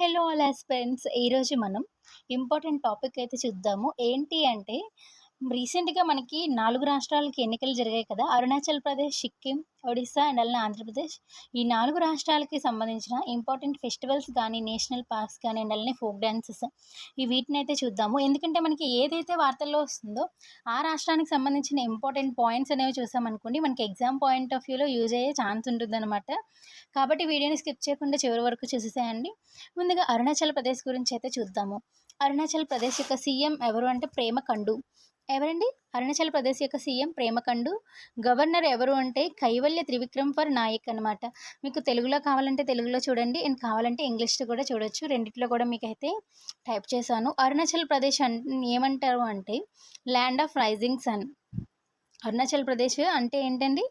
Hello all aspirants ఈరోజు మనం important topic అయితే చూద్దాము. ఏంటి అంటే రీసెంట్గా మనకి నాలుగు రాష్ట్రాలకి ఎన్నికలు జరిగాయి కదా. అరుణాచల్ ప్రదేశ్ సిక్కిం ఒడిస్సా అండ్ అలానే ఆంధ్రప్రదేశ్. ఈ నాలుగు రాష్ట్రాలకి సంబంధించిన ఇంపార్టెంట్ ఫెస్టివల్స్ కానీ నేషనల్ పార్క్స్ కానీ అండ్ అలానే ఫోక్ డ్యాన్సెస్ ఈ వీటిని అయితే చూద్దాము. ఎందుకంటే మనకి ఏదైతే వార్తల్లో వస్తుందో ఆ రాష్ట్రానికి సంబంధించిన ఇంపార్టెంట్ పాయింట్స్ అనేవి చూసామనుకోండి మనకి ఎగ్జామ్ పాయింట్ ఆఫ్ వ్యూలో యూజ్ అయ్యే ఛాన్స్ ఉంటుందన్నమాట. కాబట్టి వీడియోని స్కిప్ చేయకుండా చివరి వరకు చూసేసేయండి. ముందుగా అరుణాచల్ ప్రదేశ్ గురించి అయితే చూద్దాము. అరుణాచల్ ప్రదేశ్ యొక్క సీఎం ఎవరు అంటే ప్రేమ కండు ఎవరండి? అరుణాచల్ ప్రదేశ్ యొక్క సీఎం ప్రేమకండు. గవర్నర్ ఎవరు అంటే కైవల్య త్రివిక్రమ్ ఫర్ నాయక్ అనమాట మీకు తెలుగులో కావాలంటే తెలుగులో చూడండి. అండ్ కావాలంటే ఇంగ్లీష్లో కూడా చూడొచ్చు. రెండిట్లో కూడా మీకు అయితే టైప్ చేశాను. అరుణాచల్ ప్రదేశ్ ఏమంటారు అంటే land of rising sun. Arunachal Pradesh అంటే ఏంటండి?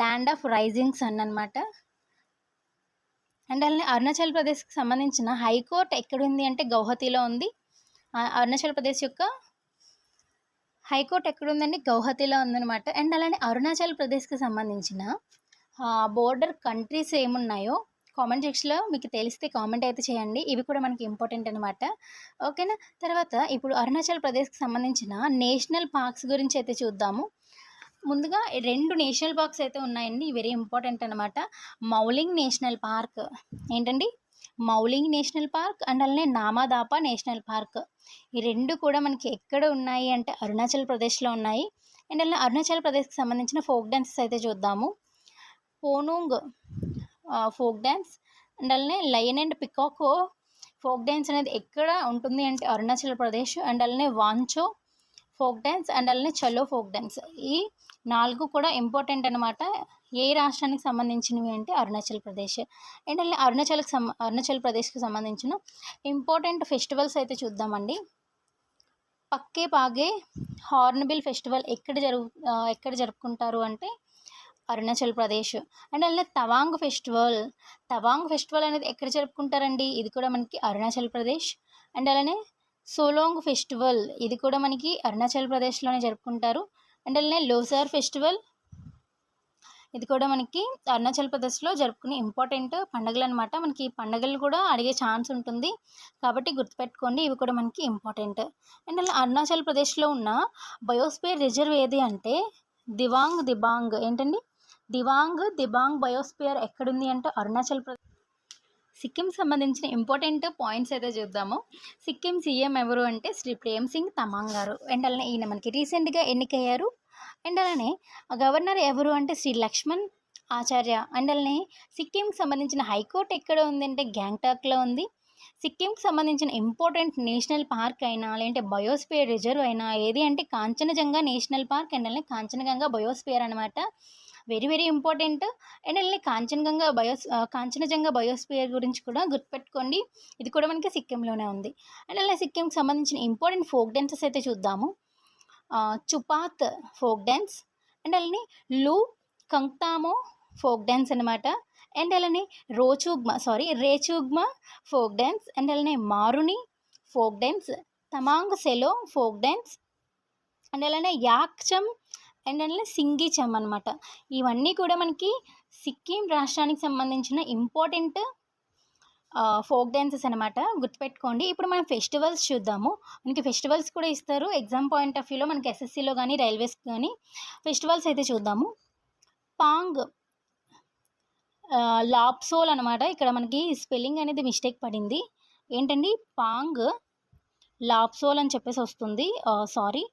ల్యాండ్ ఆఫ్ రైజింగ్ సన్ అనమాట అండ్ అలానే అరుణాచల్ ప్రదేశ్కి సంబంధించిన హైకోర్టు ఎక్కడుంది అంటే గౌహతిలో ఉంది. అరుణాచల్ ప్రదేశ్ యొక్క హైకోర్టు ఎక్కడుందండి? గౌహతిలో ఉందన్నమాట. అండ్ అలానే అరుణాచల్ ప్రదేశ్కి సంబంధించిన బోర్డర్ కంట్రీస్ ఏమున్నాయో కామెంట్ సెక్షన్లో మీకు తెలిస్తే కామెంట్ అయితే చేయండి. ఇవి కూడా మనకి ఇంపార్టెంట్ అనమాట ఓకేనా? తర్వాత ఇప్పుడు అరుణాచల్ ప్రదేశ్కి సంబంధించిన నేషనల్ పార్క్స్ గురించి అయితే చూద్దాము. ముందుగా రెండు నేషనల్ పార్క్స్ అయితే ఉన్నాయండి. వెరీ ఇంపార్టెంట్ అనమాట మౌలింగ్ నేషనల్ పార్క్ ఏంటండి? మౌలింగ్ నేషనల్ పార్క్ అండ్ అలానే నామాదాపా నేషనల్ పార్క్. ఈ రెండు కూడా మనకి ఎక్కడ ఉన్నాయి అంటే అరుణాచల్ ప్రదేశ్లో ఉన్నాయి. అండ్ అలా అరుణాచల్ ప్రదేశ్కి సంబంధించిన ఫోక్ డ్యాన్సెస్ అయితే చూద్దాము. పోనూంగ్ ఫోక్ డ్యాన్స్ అండ్ అలానే lion and peacock folk dance అనేది ఎక్కడ ఉంటుంది అంటే అరుణాచల్ ప్రదేశ్ అండ్ అలానే వాంచో ఫోక్ డ్యాన్స్ అండ్ అలానే చలో ఫోక్ డ్యాన్స్ ఈ నాలుగు కూడా ఇంపార్టెంట్ అనమాట ఏ రాష్ట్రానికి సంబంధించినవి అంటే అరుణాచల్ ప్రదేశ్. అండ్ అలానే అరుణాచల్కి సం అరుణాచల్ ప్రదేశ్కి సంబంధించిన ఇంపార్టెంట్ ఫెస్టివల్స్ అయితే చూద్దామండి. పక్కే పాగే హార్న్బిల్ ఫెస్టివల్ ఎక్కడ జరుగు ఎక్కడ జరుపుకుంటారు అంటే అరుణాచల్ ప్రదేశ్. అండ్ అలానే తవాంగ్ ఫెస్టివల్. తవాంగ్ ఫెస్టివల్ అనేది ఎక్కడ జరుపుకుంటారండి? ఇది కూడా మనకి అరుణాచల్ ప్రదేశ్. అండ్ అలానే సోలోంగ్ ఫెస్టివల్ ఇది కూడా మనకి అరుణాచల్ ప్రదేశ్లోనే జరుపుకుంటారు. అండ్ అలానే లోసార్ ఫెస్టివల్ ఇది కూడా మనకి అరుణాచల్ ప్రదేశ్లో జరుపుకునే ఇంపార్టెంట్ పండుగలు అనమాట మనకి ఈ పండుగలు కూడా అడిగే ఛాన్స్ ఉంటుంది. కాబట్టి గుర్తుపెట్టుకోండి ఇవి కూడా మనకి ఇంపార్టెంట్. అండ్ అలా అరుణాచల్ ప్రదేశ్లో ఉన్న బయోస్పియర్ రిజర్వ్ ఏది అంటే దివాంగ్ దిబాంగ్ ఏంటండి? దివాంగ్ దిబాంగ్ బయోస్పియర్ ఎక్కడుంది అంటే అరుణాచల్ ప్రదేశ్ సిక్కిం సంబంధించిన ఇంపార్టెంట్ పాయింట్స్ అయితే చూద్దాము. సిక్కిం సీఎం ఎవరు అంటే శ్రీ ప్రేమ్ సింగ్ తమాంగ్ గారు. అండ్ అలానే ఈయన మనకి రీసెంట్గా ఎన్నికయ్యారు. అండ్ అలానే గవర్నర్ ఎవరు అంటే శ్రీ లక్ష్మణ్ ఆచార్య. అండ్ అలానే సిక్కింకి సంబంధించిన హైకోర్టు ఎక్కడ ఉందంటే గ్యాంగ్టాక్లో ఉంది. సిక్కింకి సంబంధించిన ఇంపార్టెంట్ నేషనల్ పార్క్ అయినా లేదంటే బయోస్పియర్ రిజర్వ్ అయినా ఏది అంటే కాంచనజంగా నేషనల్ పార్క్. అండ్ అలానే కాంచనగంగా బయోస్పియర్ అనమాట వెరీ వెరీ ఇంపార్టెంట్ అండ్ అలానే కాంచనగంగా బయోస్ కాంచనజంగా బయోస్పియర్ గురించి కూడా గుర్తుపెట్టుకోండి. ఇది కూడా మనకి సిక్కింలోనే ఉంది. అండ్ అలానే సిక్కింకి సంబంధించిన ఇంపార్టెంట్ ఫోక్ డ్యాన్సెస్ అయితే చూద్దాము. చుపాత్ ఫోక్ డ్యాన్స్ అండ్ అలానే లూ కంక్తామో ఫోక్ డ్యాన్స్ అనమాట అండ్ అలానే Rochugma sorry Rechungma folk dance and అలానే Maruni folk dance Tamang Selo folk dance and అలానే యాక్చమ్ అండ్ అలానే సింగిచమ్ అనమాట ఇవన్నీ కూడా మనకి సిక్కిం రాష్ట్రానికి సంబంధించిన ఇంపార్టెంట్ ఫోక్ డ్యాన్సెస్ అనమాట గుర్తుపెట్టుకోండి. ఇప్పుడు మనం ఫెస్టివల్స్ చూద్దాము. మనకి ఫెస్టివల్స్ కూడా ఇస్తారు. ఎగ్జామ్ పాయింట్ ఆఫ్ వ్యూలో మనకి ఎస్ఎస్సిలో కానీ రైల్వేస్ కానీ ఫెస్టివల్స్ అయితే చూద్దాము. పాంగ్ లాప్సోల్ అనమాట ఇక్కడ మనకి స్పెల్లింగ్ అనేది మిస్టేక్ పడింది. ఏంటండి? పాంగ్ లాప్సోల్ అని చెప్పేసి వస్తుంది. సారీ.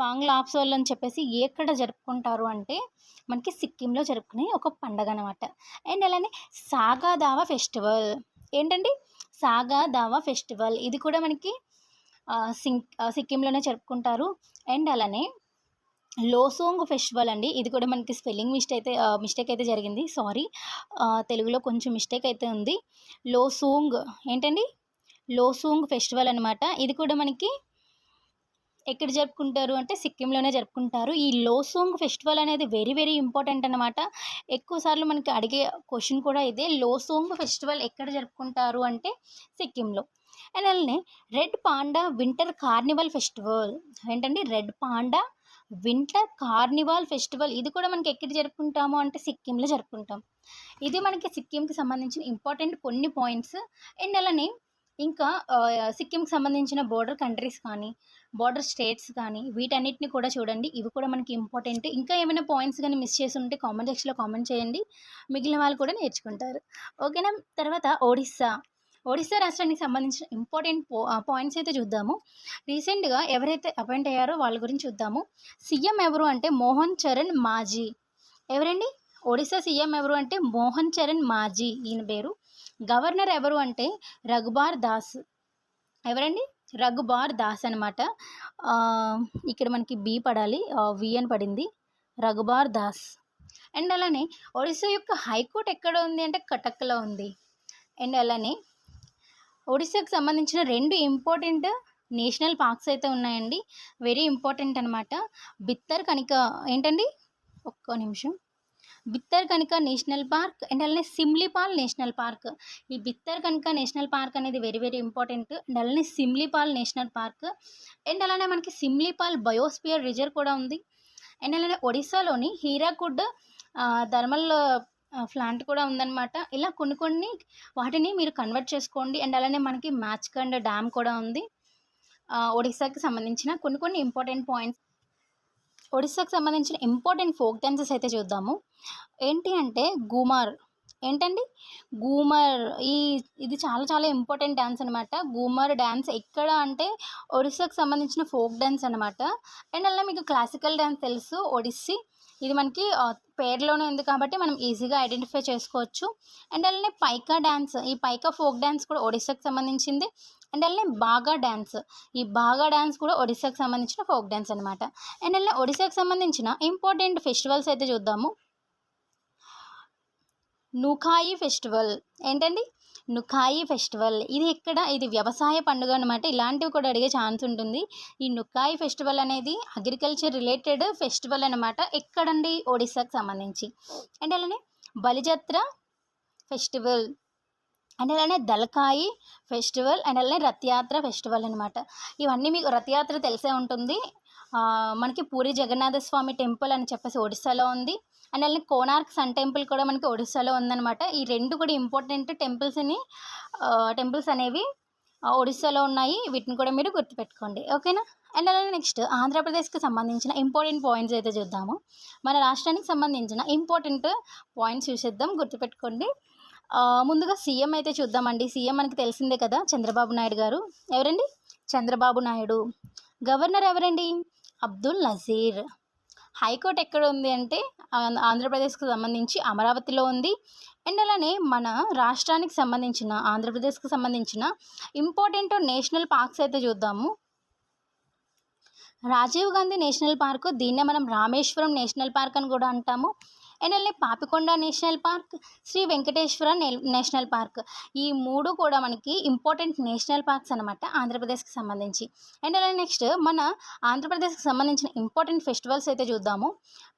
పాంగ్ లాప్సోల్ అని చెప్పేసి ఎక్కడ జరుపుకుంటారు అంటే మనకి సిక్కింలో జరుపుకునే ఒక పండగ అనమాట అండ్ అలానే సాగా దావా ఫెస్టివల్. ఏంటండి? సాగా దావా ఫెస్టివల్. ఇది కూడా మనకి సిక్ సిక్కింలోనే జరుపుకుంటారు. అండ్ అలానే లోసోంగ్ ఫెస్టివల్ అండి. ఇది కూడా మనకి స్పెల్లింగ్ మిస్టేక్ అయితే మిస్టేక్ అయితే జరిగింది. సారీ. తెలుగులో కొంచెం మిస్టేక్ అయితే ఉంది. లోసోంగ్. ఏంటండి? లోసూంగ్ ఫెస్టివల్ అనమాట ఇది కూడా మనకి ఎక్కడ జరుపుకుంటారు అంటే సిక్కింలోనే జరుపుకుంటారు. ఈ లోసూంగ్ ఫెస్టివల్ అనేది వెరీ వెరీ ఇంపార్టెంట్ అనమాట ఎక్కువసార్లు మనకి అడిగే క్వశ్చన్ కూడా ఇదే. లోసూంగ్ ఫెస్టివల్ ఎక్కడ జరుపుకుంటారు అంటే సిక్కింలో. అండ్ అలానే red panda winter carnival festival. ఏంటండి red panda winter carnival festival. ఇది కూడా మనకి ఎక్కడ జరుపుకుంటాము అంటే సిక్కింలో జరుపుకుంటాం. ఇది మనకి సిక్కింకి సంబంధించిన ఇంపార్టెంట్ కొన్ని పాయింట్స్ అండ్ అలానే ఇంకా సిక్కింకి సంబంధించిన బోర్డర్ కంట్రీస్ కానీ, బోర్డర్ స్టేట్స్ కానీ వీటన్నిటిని కూడా చూడండి. ఇవి కూడా మనకి ఇంపార్టెంట్. ఇంకా ఏమైనా పాయింట్స్ కానీ మిస్ చేసి ఉంటే కామెంట్ సెక్షన్‌లో కామెంట్ చేయండి. మిగిలిన వాళ్ళు కూడా నేర్చుకుంటారు. ఓకేనా? తర్వాత ఒడిస్సా. ఒడిస్సా రాష్ట్రానికి సంబంధించిన ఇంపార్టెంట్ పాయింట్స్ అయితే చూద్దాము. రీసెంట్‌గా ఎవరైతే అపాయింట్ అయ్యారో వాళ్ళ గురించి చూద్దాము. సీఎం ఎవరు అంటే మోహన్ చరణ్ మాజీ. ఎవరండి? ఒడిస్సా సీఎం ఎవరు అంటే మోహన్ చరణ్ మాజీ ఈయన పేరు. గవర్నర్ ఎవరు అంటే రఘుబార్ దాస్. ఎవరండి? రఘుబార్ దాస్ అనమాట. ఇక్కడ మనకి బి పడాలి. వి అని పడింది. రఘుబార్ దాస్. అండ్ అలానే ఒడిస్సా యొక్క హైకోర్ట్ ఎక్కడ ఉంది అంటే కటక్‌లో ఉంది. అండ్ అలానే ఒడిస్సాకు సంబంధించిన రెండు ఇంపార్టెంట్ నేషనల్ పార్క్స్ అయితే ఉన్నాయండి. వెరీ ఇంపార్టెంట్ అనమాట. బిత్తర్ కనుక ఏంటండి? ఒక్క నిమిషం. Bhitarkanika national park and అలానే సిమ్లీపాల్ నేషనల్ పార్క్. ఈ బిత్తర్ కనిక నేషనల్ పార్క్ అనేది వెరీ వెరీ ఇంపార్టెంట్. అండ్ అలానే సిమ్లీపాల్ నేషనల్ పార్క్. అండ్ అలానే మనకి సిమ్లీపాల్ బయోస్పియర్ రిజర్వ్ కూడా ఉంది. అండ్ అలానే ఒడిస్సాలోని హీరాకుడ్ థర్మల్ ప్లాంట్ కూడా ఉందనమాట. ఇలా కొన్ని కొన్ని వాటిని మీరు కన్వర్ట్ చేసుకోండి. అండ్ అలానే మనకి మ్యాచ్కండ్ డ్యామ్ కూడా ఉంది. ఆహ్, ఒడిస్సాకి సంబంధించిన కొన్ని కొన్ని ఇంపార్టెంట్ పాయింట్స్. ఒడిస్సాకి సంబంధించిన ఇంపార్టెంట్ ఫోక్ డాన్సెస్ అయితే చూద్దాము. ఏంటి అంటే గూమార్. ఏంటండి? గూమర్. ఈ ఇది చాలా చాలా ఇంపార్టెంట్ డ్యాన్స్ అనమాట. గూమర్ డ్యాన్స్ ఎక్కడ అంటే ఒడిస్సాకు సంబంధించిన ఫోక్ డ్యాన్స్ అనమాట. అండ్ అలా మీకు క్లాసికల్ డ్యాన్స్ తెలుసు ఒడిస్సీ. ఇది మనకి పేర్లోనే ఉంది కాబట్టి మనం ఈజీగా ఐడెంటిఫై చేసుకోవచ్చు. అండ్ అలానే పైకా డ్యాన్స్ ఈ పైకా ఫోక్ డ్యాన్స్ కూడా ఒడిస్సాకు సంబంధించింది. అండ్ అలానే బాగా డ్యాన్స్ ఈ బాగా డ్యాన్స్ కూడా ఒడిస్సాకు సంబంధించిన ఫోక్ డ్యాన్స్ అనమాట. అండ్ అలానే ఒడిస్సాకు సంబంధించిన ఇంపార్టెంట్ ఫెస్టివల్స్ అయితే చూద్దాము. నుకాయి ఫెస్టివల్. ఏంటండి? నుకాయి ఫెస్టివల్. ఇది ఎక్కడ? ఇది వ్యవసాయ పండుగ అనమాట. ఇలాంటివి కూడా అడిగే ఛాన్స్ ఉంటుంది. ఈ నుకాయి ఫెస్టివల్ అనేది అగ్రికల్చర్ రిలేటెడ్ ఫెస్టివల్ అనమాట. ఎక్కడండి? ఒడిస్సాకు సంబంధించి. అండ్ అలానే బలిజత్ర ఫెస్టివల్. అండ్ అలానే దలకాయి ఫెస్టివల్. అండ్ అలానే రథయాత్ర ఫెస్టివల్ అనమాట. ఇవన్నీ మీకు రథయాత్ర తెలిసే ఉంటుంది. మనకి పూరి జగన్నాథ స్వామి టెంపుల్ అని చెప్పేసి ఒడిస్సాలో ఉంది. అండ్ అలానే కోనార్క్ సన్ టెంపుల్ కూడా మనకి ఒడిస్సాలో ఉందనమాట. ఈ రెండు కూడా ఇంపార్టెంట్ టెంపుల్స్ని టెంపుల్స్ అనేవి ఒడిస్సాలో ఉన్నాయి. వీటిని కూడా మీరు గుర్తుపెట్టుకోండి. ఓకేనా? అండ్ అలానే నెక్స్ట్ ఆంధ్రప్రదేశ్‌కి సంబంధించిన ఇంపార్టెంట్ పాయింట్స్ అయితే చూద్దాము. మన రాష్ట్రానికి సంబంధించిన ఇంపార్టెంట్ పాయింట్స్ చూసేద్దాం. గుర్తుపెట్టుకోండి. ముందుగా సీఎం అయితే చూద్దామండి. సీఎం మనకి తెలిసిందే కదా! చంద్రబాబు నాయుడు గారు. ఎవరండి? చంద్రబాబు నాయుడు. గవర్నర్ ఎవరండి? అబ్దుల్ నజీర్. హైకోర్ట్ ఎక్కడ ఉంది అంటే ఆంధ్రప్రదేశ్‌కి సంబంధించి అమరావతిలో ఉంది. అండ్ అలానే మన రాష్ట్రానికి సంబంధించిన ఆంధ్రప్రదేశ్‌కి సంబంధించిన ఇంపార్టెంట్ నేషనల్ పార్క్స్ అయితే చూద్దాము. Rajiv Gandhi national park. దీన్నే మనం రామేశ్వరం నేషనల్ పార్క్ అని కూడా అంటాము. అండ్ అలానే Papikonda national park, Sri Venkateswara national park. ఈ మూడు కూడా మనకి ఇంపార్టెంట్ నేషనల్ పార్క్స్ అనమాట ఆంధ్రప్రదేశ్‌కి సంబంధించి. అండ్ అలానే నెక్స్ట్ మన ఆంధ్రప్రదేశ్‌కి సంబంధించిన ఇంపార్టెంట్ ఫెస్టివల్స్ అయితే చూద్దాము.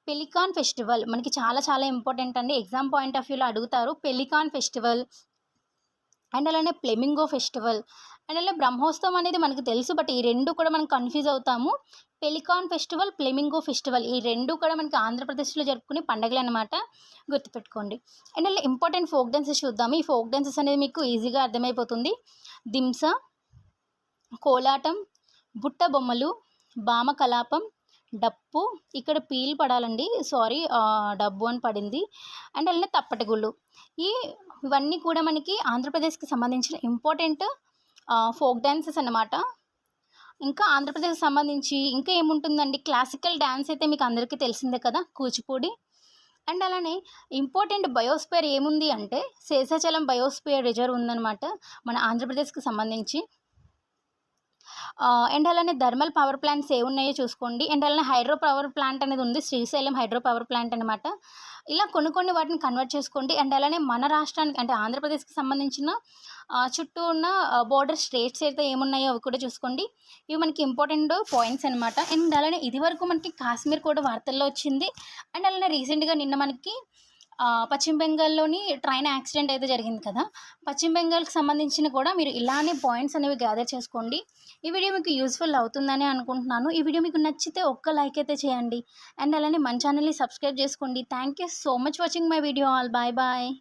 పెలికాన్ ఫెస్టివల్ మనకి చాలా చాలా ఇంపార్టెంట్ అండి. ఎగ్జామ్ పాయింట్ ఆఫ్ వ్యూలో అడుగుతారు. Pelican festival. అండ్ అలానే ప్లెమింగో ఫెస్టివల్. అండ్ అలానే బ్రహ్మోత్సవం అనేది మనకు తెలుసు. బట్ ఈ రెండు కూడా మనం కన్‌ఫ్యూజ్ అవుతాము. Pelican festival, flamingo festival. ఈ రెండు కూడా మనకి ఆంధ్రప్రదేశ్‌లో జరుపుకునే పండుగలు అనమాట గుర్తుపెట్టుకోండి. అండ్ అలా ఇంపార్టెంట్ ఫోక్ డాన్సెస్ చూద్దాము. ఈ ఫోక్ డాన్సెస్ అనేది మీకు ఈజీగా అర్థమైపోతుంది. దింస, కోలాటం, బుట్ట బొమ్మలు, బామ కలాపం, డప్పు. ఇక్కడ పీల్ పడాలండి. సారీ డబ్బు అని పడింది. అండ్ అలానే తప్పటగుళ్ళు. ఈ ఇవన్నీ కూడా మనకి ఆంధ్రప్రదేశ్‌కి సంబంధించిన ఇంపార్టెంట్ ఫోక్ డ్యాన్సెస్ అన్నమాట. ఇంకా ఆంధ్రప్రదేశ్‌కి సంబంధించి ఇంకా ఏముంటుందండి? క్లాసికల్ డ్యాన్స్ అయితే మీకు అందరికీ తెలిసిందే కదా! కూచిపూడి. అండ్ అలానే ఇంపార్టెంట్ బయోస్పియర్ ఏముంది అంటే శేషాచలం బయోస్పియర్ రిజర్వ్ ఉందన్నమాట మన ఆంధ్రప్రదేశ్‌కి సంబంధించి. అండ్ అలానే థర్మల్ పవర్ ప్లాంట్స్ ఏమున్నాయో చూసుకోండి. అండ్ అలానే హైడ్రో పవర్ ప్లాంట్ అనేది ఉంది. శ్రీశైలం హైడ్రో పవర్ ప్లాంట్ అనమాట. ఇలా కొన్ని కొన్ని వాటిని కన్వర్ట్ చేసుకోండి. అండ్ అలానే మన రాష్ట్రానికి అంటే ఆంధ్రప్రదేశ్‌కి సంబంధించిన చుట్టూ ఉన్న ఆహ్, బోర్డర్ స్టేట్స్ అయితే ఏమున్నాయో అవి కూడా చూసుకోండి. ఇవి మనకి ఇంపార్టెంట్ పాయింట్స్ అనమాట. అండ్ అలానే ఇది వరకు మనకి కాశ్మీర్ కూడా వార్తల్లో వచ్చింది. అండ్ అలానే రీసెంట్‌గా నిన్న మనకి పశ్చిమ బెంగాల్‌లోని ట్రైన్ యాక్సిడెంట్ అయితే జరిగింది కదా! పశ్చిమ బెంగాల్‌కి సంబంధించిన కూడా మీరు ఇలానే పాయింట్స్ అనేవి గ్యాదర్ చేసుకోండి. ఈ వీడియో మీకు యూస్ఫుల్ అవుతుందని అనుకుంటున్నాను. ఈ వీడియో మీకు నచ్చితే ఒక్క లైక్ అయితే చేయండి. అండ్ అలానే మన ఛానల్‌ని సబ్స్క్రైబ్ చేసుకోండి. Thank you so much watching my video all. Bye bye.